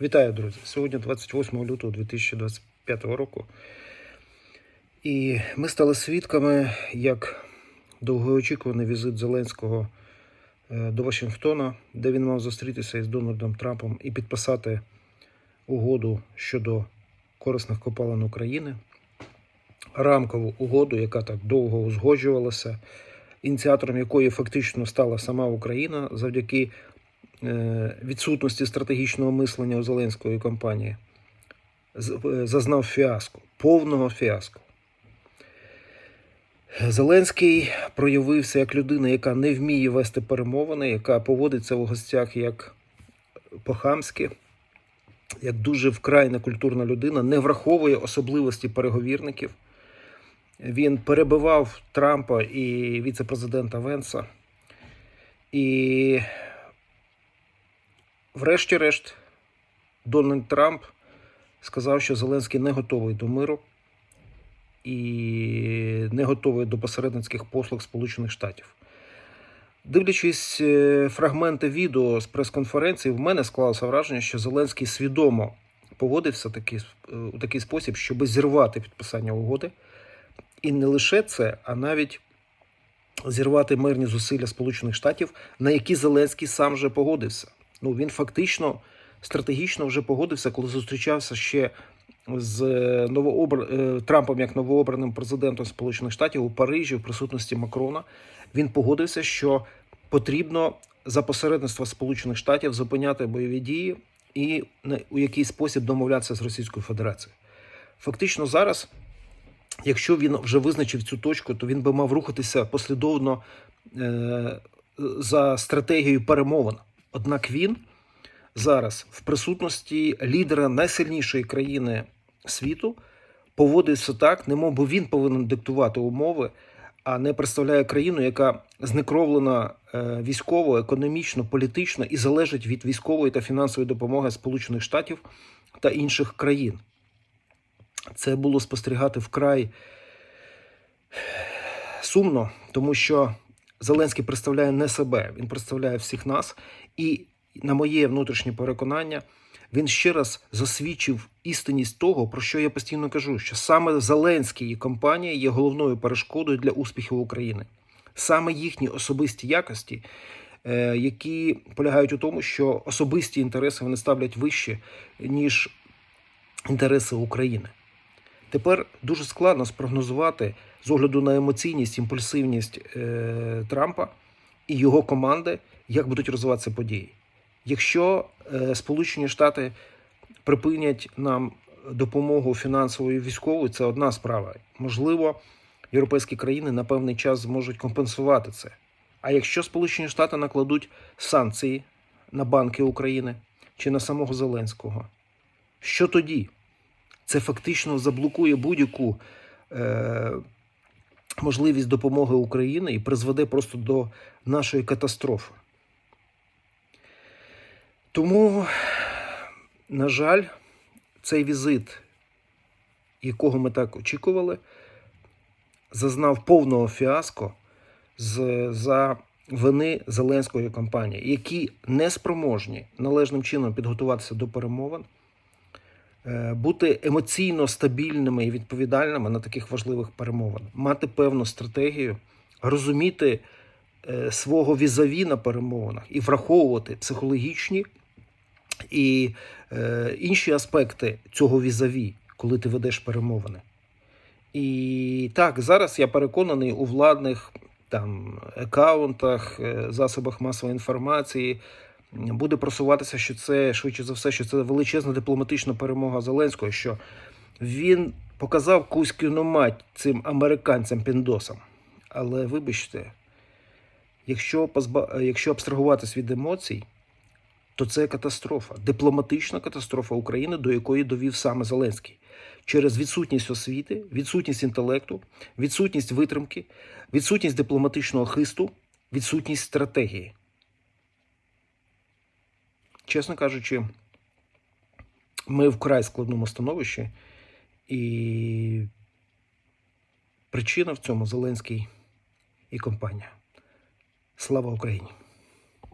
Вітаю, друзі! Сьогодні 28 лютого 2025 року. І ми стали свідками, як довгоочікуваний візит Зеленського е, до Вашингтона, де він мав зустрітися із Дональдом Трампом і підписати угоду щодо корисних копалин України, рамкову угоду, яка так довго узгоджувалася, ініціатором якої фактично стала сама Україна завдяки відсутності стратегічного мислення у Зеленської компанії, е, зазнав фіаско, повного фіаско. Зеленський проявився як людина, яка не вміє вести перемовини, яка поводиться в гостях як по-хамськи, як дуже вкрай некультурна людина, не враховує особливості переговірників. Він перебивав Трампа і віце-президента Венса. І, врешті-решт, Дональд Трамп сказав, що Зеленський не готовий до миру і не готовий до посередницьких послуг Сполучених Штатів. Дивлячись е, фрагменти відео з прес-конференції, в мене склалося враження, що Зеленський свідомо поводився такий, е, у такий спосіб, щоб зірвати підписання угоди. І не лише це, а навіть зірвати мирні зусилля Сполучених Штатів, на які Зеленський сам вже погодився. Ну він фактично стратегічно вже погодився, коли зустрічався ще з е, новообр... е, Трампом як новообраним президентом Сполучених Штатів у Парижі в присутності Макрона. Він погодився, що потрібно за посередництва Сполучених Штатів зупиняти бойові дії і у який спосіб домовлятися з Російською Федерацією. Фактично зараз якщо він вже визначив цю точку, то він би мав рухатися послідовно е, за стратегією перемовин. Однак він зараз в присутності лідера найсильнішої країни світу поводиться так, немов би він повинен диктувати умови, а не представляє країну, яка знекровлена е, військово, економічно, політично і залежить від військової та фінансової допомоги Сполучених Штатів та інших країн. Це було спостерігати вкрай сумно, тому що Зеленський представляє не себе, він представляє всіх нас. І, на моє внутрішнє переконання, він ще раз засвідчив істинність того, про що я постійно кажу: що саме Зеленський і компанія є головною перешкодою для успіхів України. Саме їхні особисті якості, е, які полягають у тому, що особисті інтереси вони ставлять вище, ніж інтереси України. Тепер дуже складно спрогнозувати з огляду на емоційність, імпульсивність е, Трампа і його команди, як будуть розвиватися події. Якщо е, Сполучені Штати припинять нам допомогу фінансовою і військовою, це одна справа. Можливо, європейські країни на певний час зможуть компенсувати це. А якщо Сполучені Штати накладуть санкції на банки України чи на самого Зеленського, що тоді? Це фактично заблокує будь-яку е, можливість допомоги Україні і призведе просто до нашої катастрофи. Тому, на жаль, цей візит, якого ми так очікували, зазнав повного фіаско з, за вини Зеленської компанії, які не спроможні належним чином підготуватися до перемовин бути емоційно стабільними і відповідальними на таких важливих перемовин, мати певну стратегію, розуміти е, свого візаві на перемовинах і враховувати психологічні і е, інші аспекти цього візаві, коли ти ведеш перемовини. І так, зараз я переконаний у владних там акаунтах, е, засобах масової інформації буде просуватися, що це швидше за все, що це величезна дипломатична перемога Зеленського, що він показав кузькину мать цим американцям піндосам. Але вибачте, якщо позба... якщо абстрагуватись від емоцій, то це катастрофа, дипломатична катастрофа України, до якої довів саме Зеленський. Через відсутність освіти, відсутність інтелекту, відсутність витримки, відсутність дипломатичного хисту, відсутність стратегії. Чесно кажучи, ми в край складному становищі, і причина в цьому Зеленський і компанія. Слава Україні!